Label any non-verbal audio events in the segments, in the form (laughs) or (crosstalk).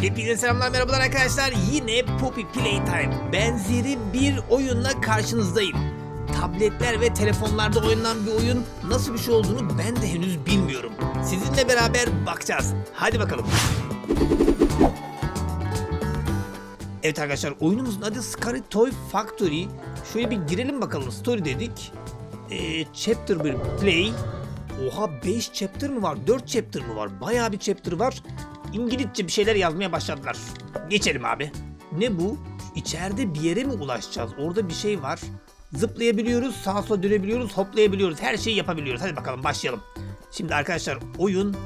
Hepinize selamlar merhabalar arkadaşlar. Yine Poppy Playtime benzeri bir oyunla karşınızdayım. Tabletler ve telefonlarda oynanan bir oyun nasıl bir şey olduğunu ben de henüz bilmiyorum. Sizinle beraber bakacağız. Hadi bakalım. Evet arkadaşlar oyunumuzun adı Scary Toy Factory. Şöyle bir girelim bakalım. Story dedik. Ee, chapter 1 Play. Oha 5 chapter mı var? 4 chapter mı var? Bayağı bir chapter var. İngilizce bir şeyler yazmaya başladılar. Geçelim abi. Ne bu? İçeride bir yere mi ulaşacağız? Orada bir şey var. Zıplayabiliyoruz, sağa sola dönebiliyoruz, hoplayabiliyoruz. Her şeyi yapabiliyoruz. Hadi bakalım başlayalım. Şimdi arkadaşlar oyun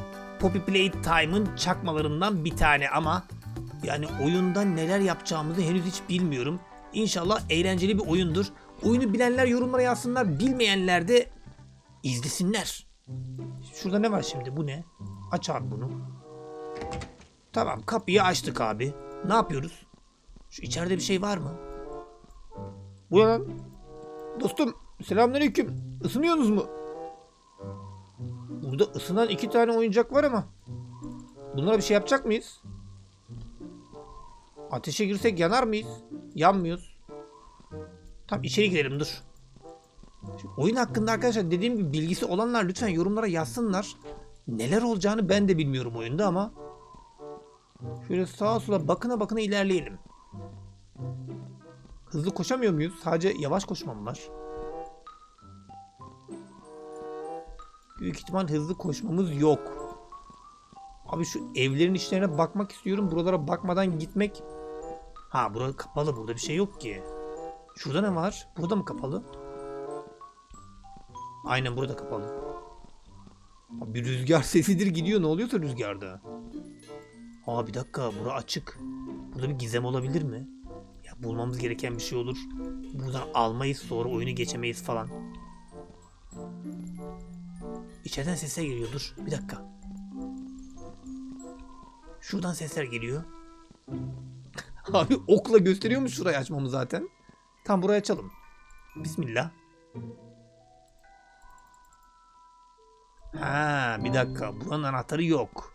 Poppy Playtime'ın çakmalarından bir tane ama yani oyunda neler yapacağımızı henüz hiç bilmiyorum. İnşallah eğlenceli bir oyundur. Oyunu bilenler yorumlara yazsınlar, bilmeyenler de izlesinler. Şurada ne var şimdi? Bu ne? Aç abi bunu. Tamam kapıyı açtık abi. Ne yapıyoruz? Şu içeride bir şey var mı? Bu lan? Dostum selamünaleyküm. Isınıyorsunuz mu? Burada ısınan iki tane oyuncak var ama. Bunlara bir şey yapacak mıyız? Ateşe girsek yanar mıyız? Yanmıyoruz. Tamam içeri girelim dur. Şimdi oyun hakkında arkadaşlar dediğim gibi bilgisi olanlar lütfen yorumlara yazsınlar. Neler olacağını ben de bilmiyorum oyunda ama. Şöyle sağa sola bakına bakına ilerleyelim. Hızlı koşamıyor muyuz? Sadece yavaş koşmam var. Büyük ihtimal hızlı koşmamız yok. Abi şu evlerin içlerine bakmak istiyorum. Buralara bakmadan gitmek. Ha burada kapalı. Burada bir şey yok ki. Şurada ne var? Burada mı kapalı? Aynen burada kapalı. Bir rüzgar (laughs) sesidir gidiyor. Ne oluyorsa rüzgarda. Aa bir dakika. Bura açık. Burada bir gizem olabilir mi? Ya bulmamız gereken bir şey olur. Buradan almayız sonra oyunu geçemeyiz falan. İçeriden sesler geliyor. Dur bir dakika. Şuradan sesler geliyor. (laughs) Abi okla gösteriyormuş şurayı açmamı zaten. Tam burayı açalım. Bismillah. Ha bir dakika. Buranın anahtarı yok.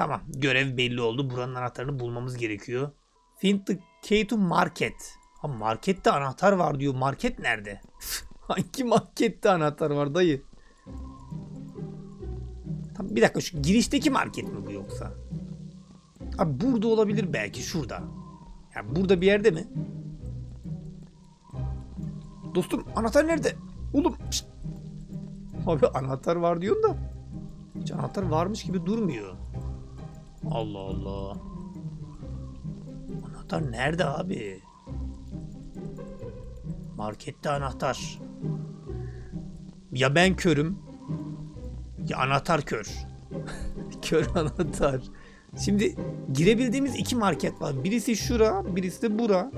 Tamam görev belli oldu. Buranın anahtarını bulmamız gerekiyor. Find the key to market. Ha markette anahtar var diyor. Market nerede? (laughs) Hangi markette anahtar var dayı? Tamam, bir dakika şu girişteki market mi bu yoksa? Abi burada olabilir belki şurada. Ya burada bir yerde mi? Dostum anahtar nerede? Oğlum şşt. Abi anahtar var diyorsun da. Hiç anahtar varmış gibi durmuyor. Allah Allah. Anahtar nerede abi? Markette anahtar. Ya ben körüm. Ya anahtar kör. (laughs) kör anahtar. Şimdi girebildiğimiz iki market var. Birisi şura, birisi de bura.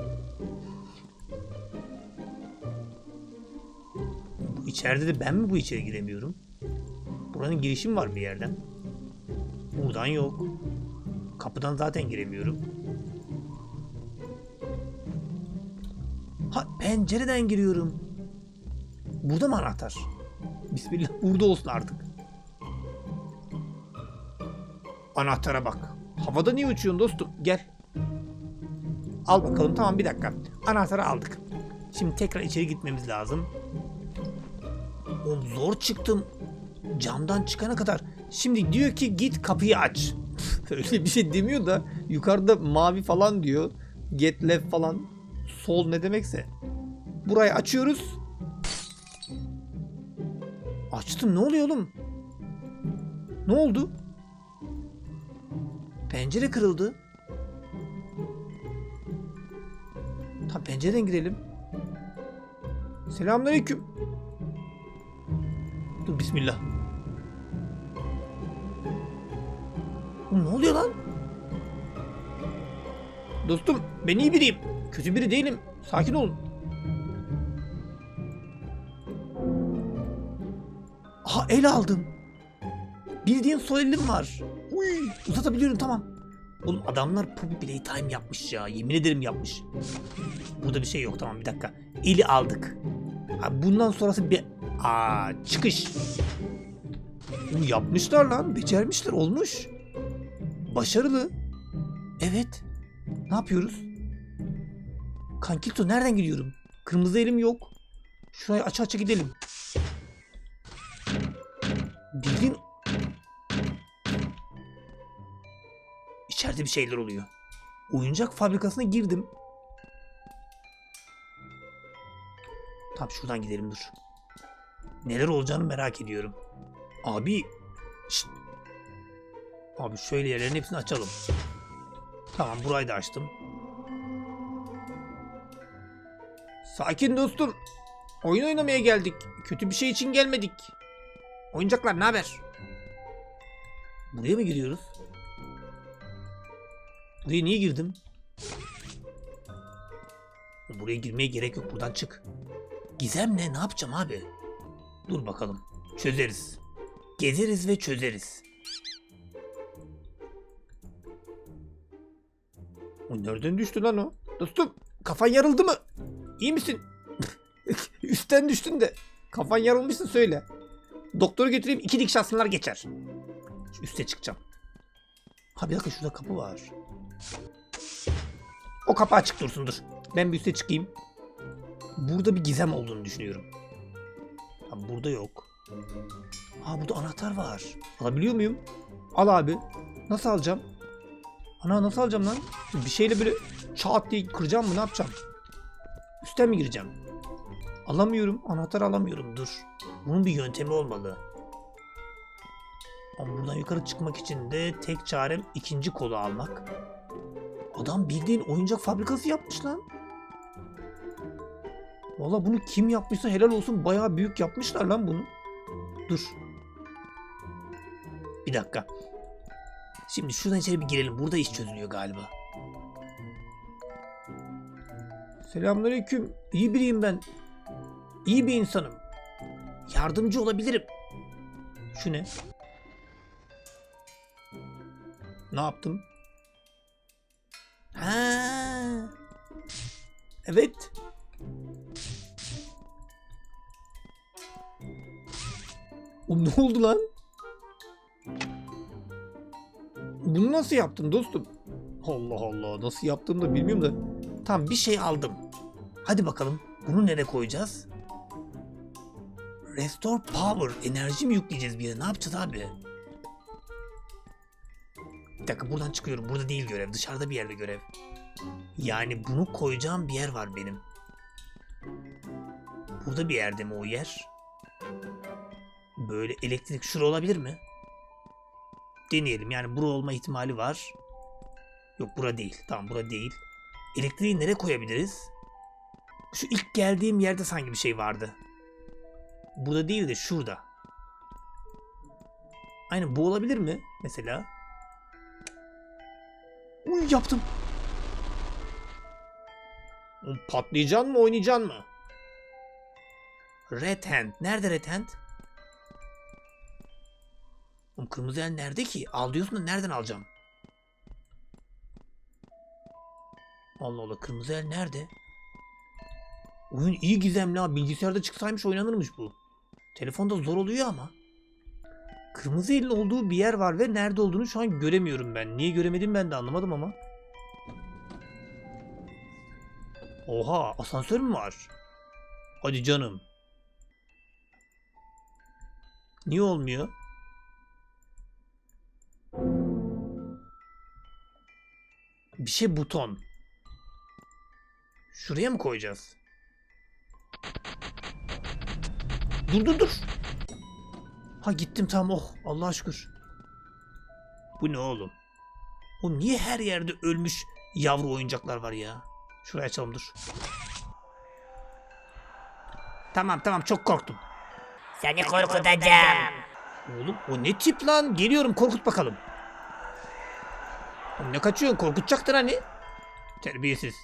Bu içeride de ben mi bu içeri giremiyorum? Buranın girişi mi var bir yerden? Buradan yok. Kapıdan zaten giremiyorum. Ha pencereden giriyorum. Burada mı anahtar? Bismillah burada olsun artık. Anahtara bak. Havada niye uçuyorsun dostum? Gel. Al bakalım tamam bir dakika. Anahtarı aldık. Şimdi tekrar içeri gitmemiz lazım. Oğlum zor çıktım. Camdan çıkana kadar. Şimdi diyor ki git kapıyı aç. (laughs) Öyle bir şey demiyor da yukarıda mavi falan diyor. Get left falan. Sol ne demekse. Burayı açıyoruz. Açtım ne oluyor oğlum? Ne oldu? Pencere kırıldı. Tam pencereden girelim. Selamünaleyküm. Dur bismillah. Ne oluyor lan? Dostum ben iyi biriyim. Kötü biri değilim. Sakin olun. Aha el aldım. Bildiğin sol elim var. Uy, uzatabiliyorum tamam. Oğlum adamlar Poppy Playtime yapmış ya. Yemin ederim yapmış. Burada bir şey yok tamam bir dakika. Eli aldık. Ha, bundan sonrası bir... Aa çıkış. Yapmışlar lan. Becermişler olmuş. Başarılı. Evet. Ne yapıyoruz? Kankilto nereden gidiyorum? Kırmızı elim yok. Şuraya aç aça gidelim. Bildiğin... İçeride bir şeyler oluyor. Oyuncak fabrikasına girdim. Tam şuradan gidelim dur. Neler olacağını merak ediyorum. Abi... Şşt. Abi şöyle yerlerin hepsini açalım. Tamam burayı da açtım. Sakin dostum. Oyun oynamaya geldik. Kötü bir şey için gelmedik. Oyuncaklar ne haber? Buraya mı giriyoruz? Buraya niye girdim? Buraya girmeye gerek yok. Buradan çık. Gizem ne? Ne yapacağım abi? Dur bakalım. Çözeriz. Gezeriz ve çözeriz. Nereden düştü lan o? Dostum kafan yarıldı mı? İyi misin? (laughs) Üstten düştün de. Kafan yarılmışsın söyle. Doktoru götüreyim iki dikiş atsınlar geçer. Üste çıkacağım. Ha bir dakika şurada kapı var. O kapı açık dursun dur. Ben bir üste çıkayım. Burada bir gizem olduğunu düşünüyorum. Ha, burada yok. Ha burada anahtar var. Alabiliyor muyum? Al abi. Nasıl alacağım? Ana nasıl alacağım lan? Bir şeyle böyle çat diye kıracağım mı ne yapacağım? Üstten mi gireceğim? Alamıyorum. Anahtar alamıyorum. Dur. Bunun bir yöntemi olmalı. Ama buradan yukarı çıkmak için de tek çarem ikinci kolu almak. Adam bildiğin oyuncak fabrikası yapmış lan. Valla bunu kim yapmışsa helal olsun bayağı büyük yapmışlar lan bunu. Dur. Bir dakika. Şimdi şuradan içeri bir girelim. Burada iş çözülüyor galiba. Selamünaleyküm. İyi biriyim ben. İyi bir insanım. Yardımcı olabilirim. Şu ne? Ne yaptım? Ha. Evet. O ne oldu lan? Bunu nasıl yaptın dostum? Allah Allah nasıl yaptığımı da bilmiyorum da. Tamam bir şey aldım. Hadi bakalım bunu nereye koyacağız? Restore power. Enerji mi yükleyeceğiz bir yere? Ne yapacağız abi? Bir dakika buradan çıkıyorum. Burada değil görev. Dışarıda bir yerde görev. Yani bunu koyacağım bir yer var benim. Burada bir yerde mi o yer? Böyle elektrik şura olabilir mi? Deneyelim. Yani bura olma ihtimali var. Yok bura değil. Tamam bura değil. Elektriği nereye koyabiliriz? Şu ilk geldiğim yerde sanki bir şey vardı. Burada değil de şurada. Aynen bu olabilir mi mesela? Uy yaptım. Patlayacaksın mı oynayacaksın mı? Red Hand. Nerede Red Hand? Oğlum kırmızı el nerede ki? Al diyorsun da nereden alacağım? Allah Allah kırmızı el nerede? Oyun iyi gizemli ha. Bilgisayarda çıksaymış oynanırmış bu. Telefonda zor oluyor ama. Kırmızı elin olduğu bir yer var ve nerede olduğunu şu an göremiyorum ben. Niye göremedim ben de anlamadım ama. Oha asansör mü var? Hadi canım. Niye olmuyor? Bir şey buton. Şuraya mı koyacağız? Dur dur dur. Ha gittim tamam oh Allah'a şükür. Bu ne oğlum? O niye her yerde ölmüş yavru oyuncaklar var ya? Şuraya açalım dur. Tamam tamam çok korktum. Seni korkutacağım. Oğlum o ne tip lan? Geliyorum korkut bakalım. Ne kaçıyorsun? Korkutacaktır hani. Terbiyesiz.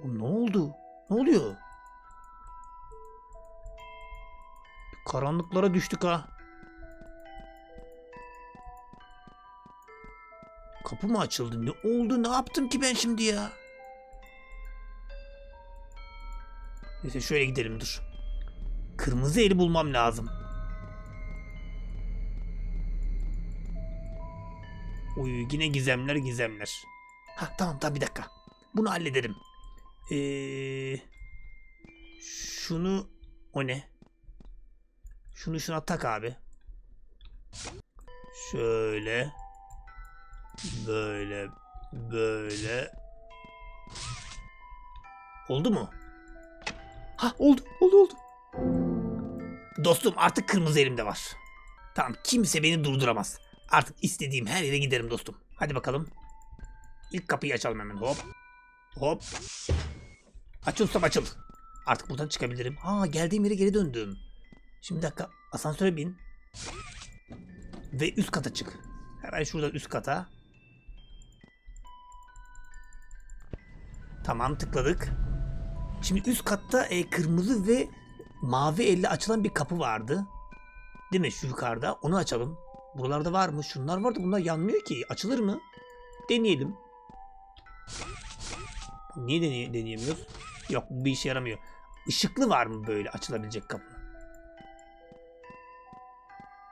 Oğlum ne oldu? Ne oluyor? Karanlıklara düştük ha. Kapı mı açıldı? Ne oldu? Ne yaptım ki ben şimdi ya? Neyse şöyle gidelim dur. Kırmızı eli bulmam lazım. Uy yine gizemler gizemler. Ha tamam tamam bir dakika. Bunu hallederim. Ee, şunu o ne? Şunu şuna tak abi. Şöyle. Böyle. Böyle. Oldu mu? Ha oldu oldu oldu. Dostum artık kırmızı elimde var. Tamam kimse beni durduramaz. Artık istediğim her yere giderim dostum. Hadi bakalım. İlk kapıyı açalım hemen. Hop. Hop. Açıl ustam açıl. Artık buradan çıkabilirim. Ha geldiğim yere geri döndüm. Şimdi bir dakika. Asansöre bin. Ve üst kata çık. Hemen şuradan üst kata. Tamam tıkladık. Şimdi üst katta e, kırmızı ve mavi elle açılan bir kapı vardı. Değil mi şu yukarıda? Onu açalım. Buralarda var mı? Şunlar vardı. Bunlar yanmıyor ki. Açılır mı? Deneyelim. Niye deney- deneyemiyoruz? Yok bu bir işe yaramıyor. Işıklı var mı böyle açılabilecek kapı?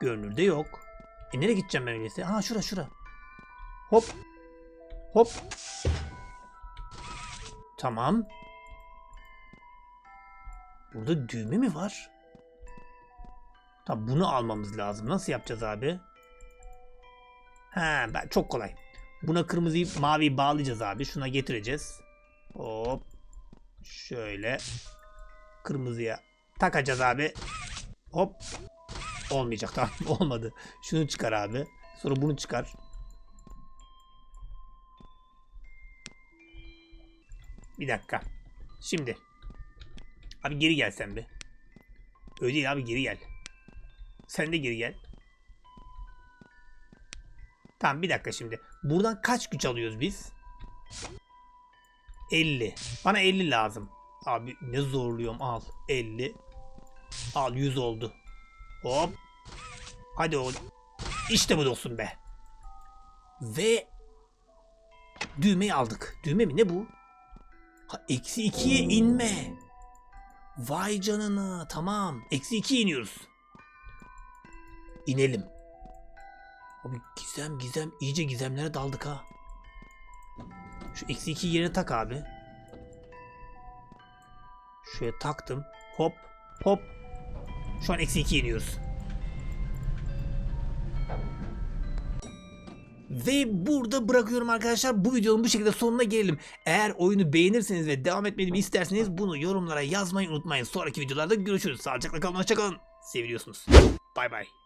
Görünürde yok. E nereye gideceğim ben öyleyse? Ha şura şura. Hop. Hop. Tamam. Burada düğme mi var? Tamam bunu almamız lazım. Nasıl yapacağız abi? Ha ben çok kolay. Buna kırmızıyı maviyi bağlayacağız abi. Şuna getireceğiz. Hop. Şöyle. Kırmızıya takacağız abi. Hop. Olmayacak (laughs) tamam olmadı. Şunu çıkar abi. Sonra bunu çıkar. Bir dakika. Şimdi. Abi geri gel sen bir. Öyle değil abi geri gel. Sen de geri gel. Tamam bir dakika şimdi. Buradan kaç güç alıyoruz biz? 50. Bana 50 lazım. Abi ne zorluyorum al. 50. Al 100 oldu. Hop. Hadi oğlum. İşte bu dostum be. Ve düğmeyi aldık. Düğme mi ne bu? Ha, eksi 2'ye inme. Vay canına tamam. Eksi 2 iniyoruz. İnelim. Abi gizem gizem iyice gizemlere daldık ha. Şu eksi 2 yerine tak abi. Şuraya taktım. Hop hop. Şu an eksi 2 iniyoruz. Ve burada bırakıyorum arkadaşlar. Bu videonun bu şekilde sonuna gelelim. Eğer oyunu beğenirseniz ve devam etmemi isterseniz bunu yorumlara yazmayı unutmayın. Sonraki videolarda görüşürüz. Sağlıcakla kalın. Hoşçakalın. Seviliyorsunuz. Bay bay.